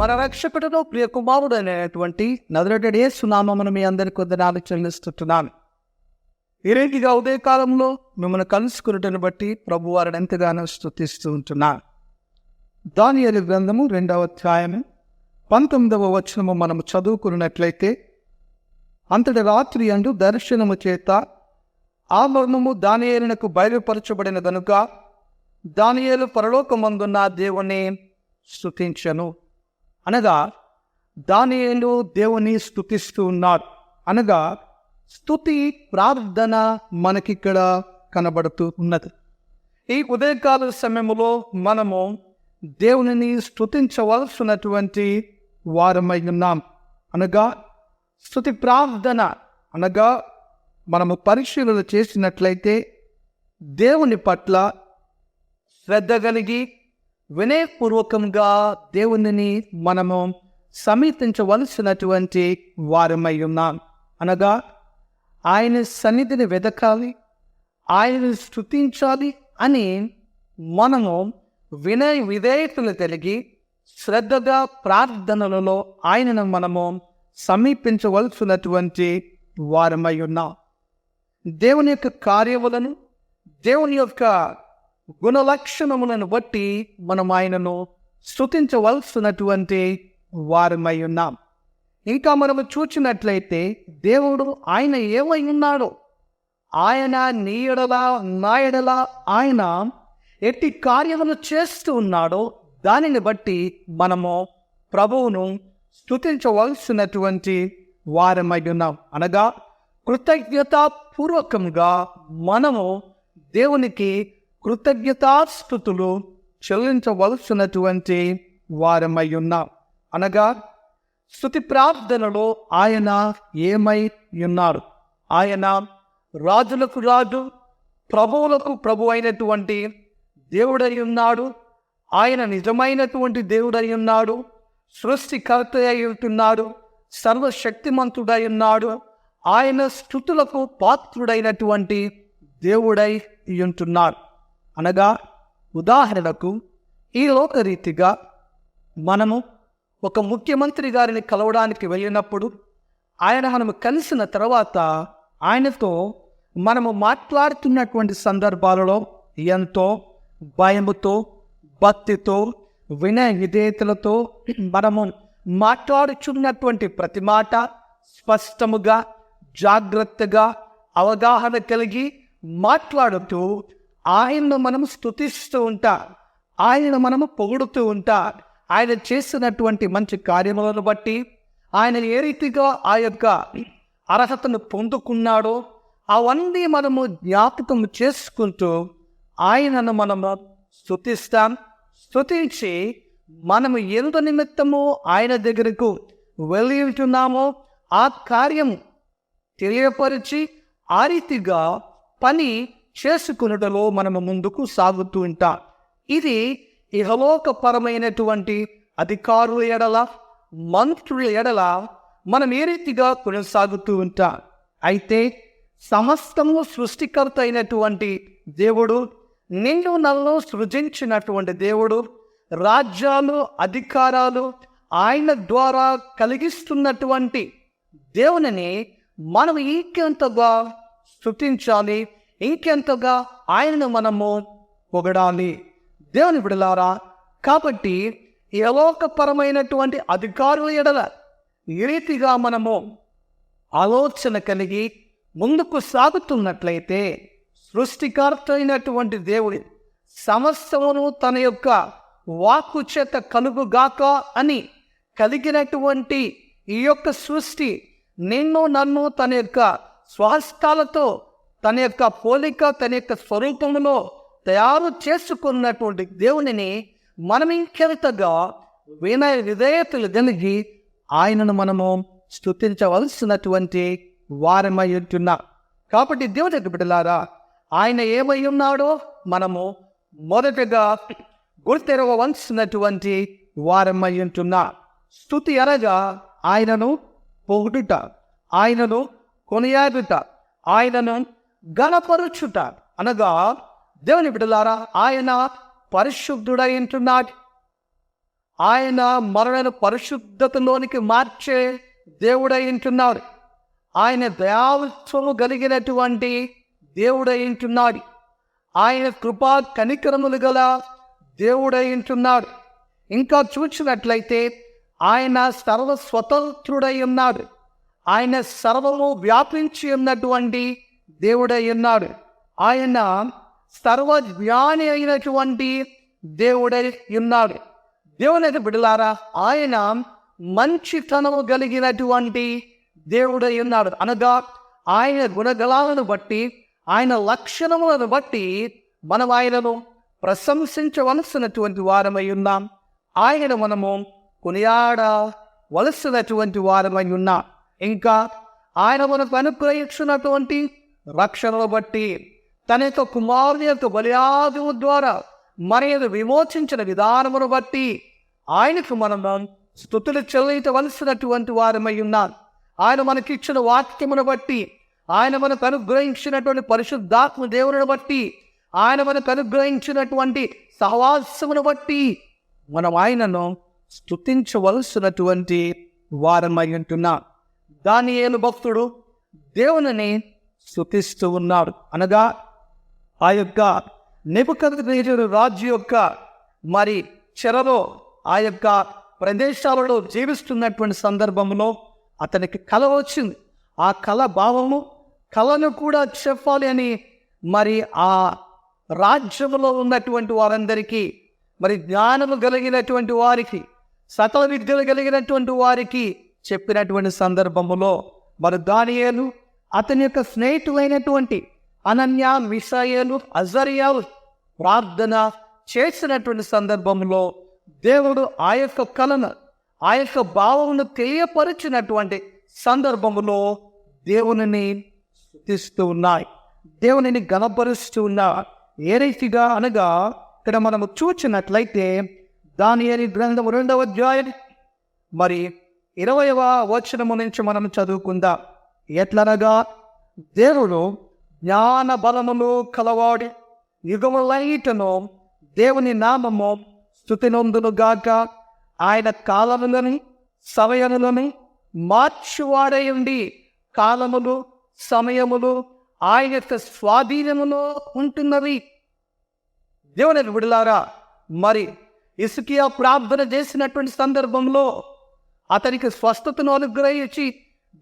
మన రక్షకుడును ప్రియ కుమారుడు అనేటువంటి నదురటెడ్ యేసునామమును మీ అందరి కొందనాలు చెల్లిస్తున్నాను. ఈ రీతిగా ఉదయకాలంలో మిమ్మల్ని కలుసుకున్నటను బట్టి ప్రభు వారిని ఎంతగానో స్థుతిస్తూ ఉంటున్నాను. దానియలు గ్రంథము రెండవ అధ్యాయము పంతొమ్మిదవ వచనము మనము చదువుకున్నట్లయితే అంతటి రాత్రి అందు దర్శనము చేత ఆ మర్మము దానియేలునకు బయలుపరచబడిన గనుక దానియేలు పరలోకమందున్న దేవుని స్థుతించను అనగా దానియేలు దేవుని స్తుతిస్తూ ఉన్నాడు అనగా స్తుతి ప్రార్థన మనకిక్కడ కనబడుతూ ఉన్నది ఈ ఉదయకాల సమయంలో మనము దేవునిని స్తుతించవలసినటువంటి వారమై ఉన్నాం. అనగా స్తుతి ప్రార్థన. అనగా మనము పరిశీలన చేసినట్లయితే దేవుని పట్ల శ్రద్ధ కలిగి వినయపూర్వకంగా దేవునిని మనము సమీపించవలసినటువంటి వారమై ఉన్నాం. అనగా ఆయన సన్నిధిని వెతకాలి ఆయనను స్థుతించాలి అని మనము వినయ విధేయతలు కలిగి శ్రద్ధగా ప్రార్థనలలో ఆయనను మనము సమీపించవలసినటువంటి వారమై ఉన్నాం. దేవుని యొక్క కార్యములను దేవుని యొక్క గుణలక్షణములను బట్టి మనం ఆయనను స్థుతించవలసినటువంటి వారమై ఉన్నాం. ఇంకా మనము చూచినట్లయితే దేవుడు ఆయన ఏమై ఉన్నాడో? ఆయన నీయడలా నాయడలా ఆయన ఎట్టి కార్యములు చేస్తూ ఉన్నాడో? దానిని బట్టి మనము ప్రభువును స్థుతించవలసినటువంటి వారమై ఉన్నాం. అనగా కృతజ్ఞతాపూర్వకంగా మనము దేవునికి కృతజ్ఞతాస్థుతులు చెల్లించవలసినటువంటి వారమై ఉన్నాం అనగా స్థుతి ప్రార్థనలో ఆయన ఏమై ఉన్నారు ఆయన రాజులకు రాజు ప్రభువులకు ప్రభు అయినటువంటి దేవుడై ఉన్నాడు ఆయన నిజమైనటువంటి దేవుడై ఉన్నాడు సృష్టికర్త అయి ఉంటున్నాడు సర్వశక్తిమంతుడై ఉన్నాడు ఆయన స్థుతులకు పాత్రుడైనటువంటి దేవుడై ఉంటున్నాడు అనగా ఉదాహరణకు ఈ లోకరీతిగా మనము ఒక ముఖ్యమంత్రి గారిని కలవడానికి వెళ్ళినప్పుడు ఆయన మనము కలిసిన తర్వాత ఆయనతో మనము మాట్లాడుతున్నటువంటి సందర్భాలలో ఎంతో భయముతో భక్తితో వినయ విధేయతలతో మనము మాట్లాడుచున్నటువంటి ప్రతి మాట స్పష్టముగా జాగ్రత్తగా అవగాహన కలిగి మాట్లాడుతూ ఆయనను మనము స్థుతిస్తూ ఉంటా. ఆయనను మనము పొగుడుతూ ఉంటా. ఆయన చేసినటువంటి మంచి కార్యములను బట్టి ఆయన ఏ రీతిగా ఆ యొక్క అర్హతను పొందుకున్నాడో అవన్నీ మనము జ్ఞాపకం చేసుకుంటూ ఆయనను మనము స్థుతిస్తాం స్థుతించి మనము ఎంత నిమిత్తము ఆయన దగ్గరకు వెళ్ళి ఉంటున్నామో ఆ కార్యం తెలియపరిచి ఆ రీతిగా పని చేసుకునుటలో మనము ముందుకు సాగుతూ ఉంటాం. ఇది ఇహలోకపరమైనటువంటి అధికారుల ఎడల మంత్రుల ఎడల మనం ఏ రీతిగా కొనసాగుతూ ఉంటాం? అయితే సమస్తము సృష్టికర్త అయినటువంటి దేవుడు నిన్ను నన్ను సృజించినటువంటి దేవుడు రాజ్యాలు అధికారాలు ఆయన ద్వారా కలిగిస్తున్నటువంటి దేవునిని మనం ఇంకెంతగా స్థుతించాలి ఇంకెంతగా ఆయనను మనము పొగడాలి? దేవుని విడలారా కాబట్టి యలోకపరమైనటువంటి అధికారుల ఎడల ఈ రీతిగా మనము ఆలోచన కలిగి ముందుకు సాగుతున్నట్లయితే సృష్టికర్త అయినటువంటి దేవుడి సమస్తమును తన యొక్క వాక్కు చేత కలుగుగాక అని కలిగినటువంటి ఈ యొక్క సృష్టి నిన్ను నన్ను తన యొక్క స్వాస్థాలతో తన యొక్క పోలిక తన యొక్క స్వరూపంలో తయారు చేసుకున్నటువంటి దేవునిని మనం ఇంకెంతగా వినయ విధేయతలు కలిగి ఆయనను మనము స్థుతించవలసినటువంటి వారమై ఉంటున్నాం. కాబట్టి దేవుడి బిడ్డలారా ఆయన ఏమై ఉన్నాడో మనము మొదటగా గుర్తెరవలసినటువంటి వారమై ఉంటున్నా. స్థుతి అనగా ఆయనను పొగుడుట ఆయనను కొనియాడుట ఆయనను గణపరుచుట. అనగా దేవుని బిడ్డలారా ఆయన పరిశుద్ధుడైంటున్నాడు ఆయన మరణను పరిశుద్ధతలోనికి మార్చే దేవుడైంటున్నాడు ఆయన దయాత్వము కలిగినటువంటి దేవుడైంటున్నాడు ఆయన కృపా కనికరములు గల దేవుడైంటున్నాడు ఇంకా చూసినట్లయితే ఆయన సర్వ స్వతంత్రుడై ఉన్నాడు. ఆయన సర్వము వ్యాపించి ఉన్నటువంటి దేవుడై ఉన్నాడు ఆయన సర్వ జ్ఞాని అయినటువంటి దేవుడై ఉన్నాడు దేవుడైతే బిడలారా ఆయన మంచితనము కలిగినటువంటి దేవుడై ఉన్నాడు అనగా ఆయన గుణగలాలను బట్టి ఆయన లక్షణములను బట్టి మనం ఆయనను ప్రశంసించవలసినటువంటి వారమై ఉన్నాం. ఆయన మనము కొనియాడవలసినటువంటి వారమై ఉన్నాం. ఇంకా ఆయన మనకు అనుగ్రహించినటువంటి రక్షణను బట్టి తన యొక్క కుమారుని యొక్క బలియాగము ద్వారా మనను విమోచించిన విధానమును బట్టి ఆయనకు మనం స్థుతులు చెల్లించవలసినటువంటి వారమై ఉన్నాను ఆయన మనకిచ్చిన వాక్యమును బట్టి ఆయన మనకు అనుగ్రహించినటువంటి పరిశుద్ధాత్మ దేవుని బట్టి ఆయన మనకు అనుగ్రహించినటువంటి సహవాసమును బట్టి మనం ఆయనను స్థుతించవలసినటువంటి వారమై ఉంటున్నాం. ఏను భక్తుడు దేవునిని స్థుతిస్తూ ఉన్నాడు. అనగా ఆ యొక్క నిపుకరు రాజు యొక్క మరి చెరలో ఆ యొక్క ప్రదేశాలలో జీవిస్తున్నటువంటి సందర్భంలో అతనికి కళ వచ్చింది. ఆ కళ భావము కళను కూడా చెప్పాలి అని మరి ఆ రాజ్యంలో ఉన్నటువంటి వారందరికీ మరి జ్ఞానము కలిగినటువంటి వారికి సకల విద్యలు కలిగినటువంటి వారికి చెప్పినటువంటి సందర్భములో మరి దానియేలు అతని యొక్క స్నేహితులైనటువంటి అనన్య మిసాయేలు అజరియాలు ప్రార్థన చేసినటువంటి సందర్భంలో దేవుడు ఆ యొక్క కలను ఆ యొక్క భావమును తెలియపరిచినటువంటి సందర్భములో దేవునిని స్థుతిస్తూ ఉన్నాయి. దేవునిని గణపరుస్తూ ఉన్న ఏ రీతిగా అనగా ఇక్కడ మనము చూచినట్లయితే దాని గ్రంథం రెండవ అధ్యాయం మరి ఇరవయవ వచనము నుంచి మనం చదువుకుందాం. ఎట్లనగా దేవుడు జ్ఞాన బలములు కలవాడి యుగములైటను దేవుని నామము స్థుతినందును గాక. ఆయన కాలములని సమయములని మార్చువాడై ఉండి కాలములు సమయములు ఆయన యొక్క స్వాధీనములో ఉంటున్నవి. దేవుని విడులారా మరి ఇసుకియా ప్రార్థన చేసినటువంటి సందర్భంలో అతనికి స్వస్థతను అనుగ్రహించి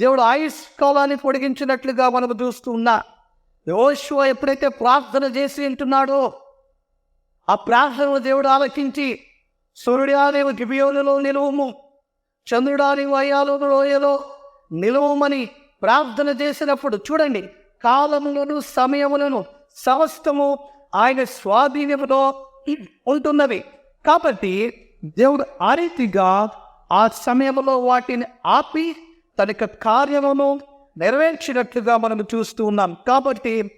దేవుడు ఆయుష్ కాలాన్ని పొడిగించినట్లుగా మనం చూస్తూ ఉన్నా యోశువ ఎప్పుడైతే ప్రార్థన చేసి ఉంటున్నాడో ఆ ప్రార్థనను దేవుడు ఆలకించి సూర్యుడాదేవు గిబియోనులో నిలువము చంద్రుడాని అయ్యాలో లోయలో నిలువమని ప్రార్థన చేసినప్పుడు చూడండి కాలములను సమయములను సమస్తము ఆయన స్వాధీనములో ఉంటున్నవి. కాబట్టి దేవుడు ఆ రీతిగా ఆ సమయంలో వాటిని ఆపి తన యొక్క కార్యమును నెరవేర్చినట్లుగా మనం చూస్తూ ఉన్నాం. కాబట్టి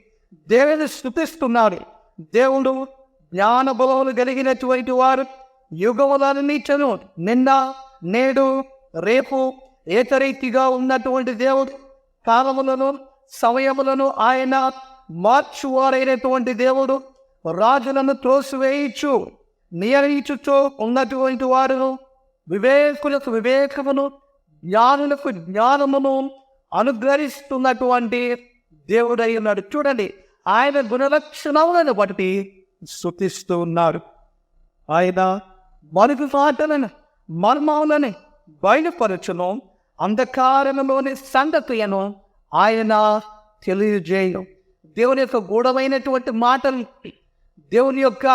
దేవుని స్థుతిస్తున్నాడు. దేవుడు జ్ఞాన బలములు కలిగినటువంటి వారు యుగములన్నించను నిన్న నేడు రేపు ఏకరీతిగా ఉన్నటువంటి దేవుడు కాలములను సమయములను ఆయన మార్చువారైనటువంటి దేవుడు రాజులను త్రోసివేయచ్చు నియరించుచు ఉన్నటువంటి వారు వివేకులకు వివేకమును జ్ఞానులకు జ్ఞానమును అనుగ్రహిస్తున్నటువంటి దేవుడై ఉన్నాడు. చూడండి ఆయన గుణలక్షణములను బట్టి శృతిస్తూ ఉన్నారు. ఆయన మరుగు మాటలను మర్మములని బయలుపరచును. అంధకారములోని సంగతులను ఆయన తెలియజేయను దేవుని యొక్క గూఢమైనటువంటి మాటలు దేవుని యొక్క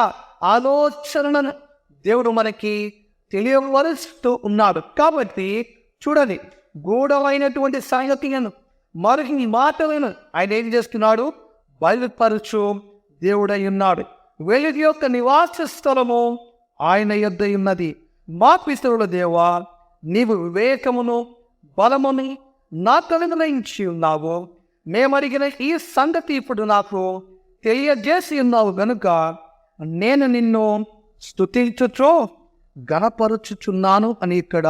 ఆలోచనలను దేవుడు మనకి తెలియవరుస్తూ ఉన్నాడు. కాబట్టి చూడండి గూఢమైనటువంటి సంగతిలను మరిన్ని మాటలను ఆయన ఏం చేస్తున్నాడు? బయలుపరచు దేవుడై ఉన్నాడు. వెలుగు యొక్క నివాస స్థలము ఆయన యొద్ద ఉన్నది. మా పితరుల దేవా నీవు వివేకమును బలముని నాకు అనుగ్రహించి ఉన్నావు. మేమడిగిన ఈ సంగతి ఇప్పుడు నాకు తెలియజేసి ఉన్నావు గనుక నేను నిన్ను స్థుతించుచో గణపరుచుచున్నాను అని ఇక్కడ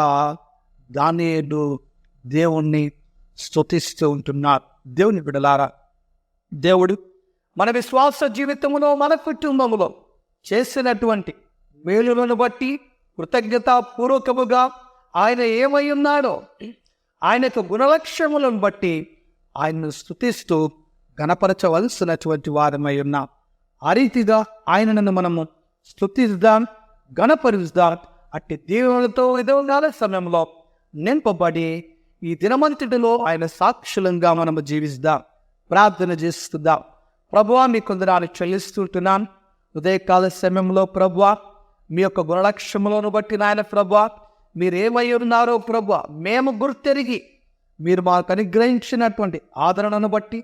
దానియేలు దేవుణ్ణి స్తుతిస్తూ ఉంటున్నారు. దేవుని బిడలారా దేవుడు మన విశ్వాస జీవితంలో మన కుటుంబంలో చేసినటువంటి మేలులను బట్టి కృతజ్ఞతాపూర్వకముగా ఆయన ఏమై ఉన్నాడో ఆయన యొక్క గుణలక్ష్యములను బట్టి ఆయన్ను స్థుతిస్తూ గణపరచవలసినటువంటి వారమై ఉన్నాం. ఆ రీతిగా ఆయనను మనము స్థుతిద్దాం గణపరుద్దాం అట్టి దీవులతో విధంగా సమయంలో నింపబడి ఈ దినమంతటిలో ఆయన సాక్షులంగా మనము జీవిస్తాం. ప్రార్థన చేస్తుందాం ప్రభువా మీ కొందరాలు చెల్లిస్తుంటున్నాను ఉదయకాల సమయంలో ప్రభువా మీ యొక్క గుణలక్ష్యములను బట్టి నాయన ప్రభువా మీరేమై ఉన్నారో ప్రభువా మేము గుర్తెరిగి మీరు మాకు అనుగ్రహించినటువంటి ఆదరణను బట్టి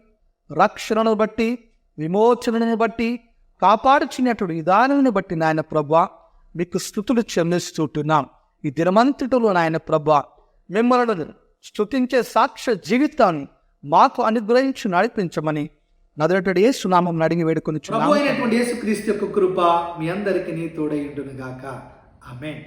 రక్షణను బట్టి విమోచనను బట్టి కాపాడుచున్నటువంటి విధానాన్ని బట్టి నాయన ప్రభా మీకు స్థుతులు చెల్లిస్తుంటున్నాం. ఈ దినమంతటిలో నాయన ప్రభా మిమ్మల్ని స్థుతించే సాక్ష్య జీవితాన్ని మాకు అనుగ్రహించి నడిపించమని నదులటడి ఏ సునామం అడిగి వేడుకొని యేసుక్రీస్తు యొక్క కృప మీ అందరికి తోడై ఉండును గాక ఆమేన్.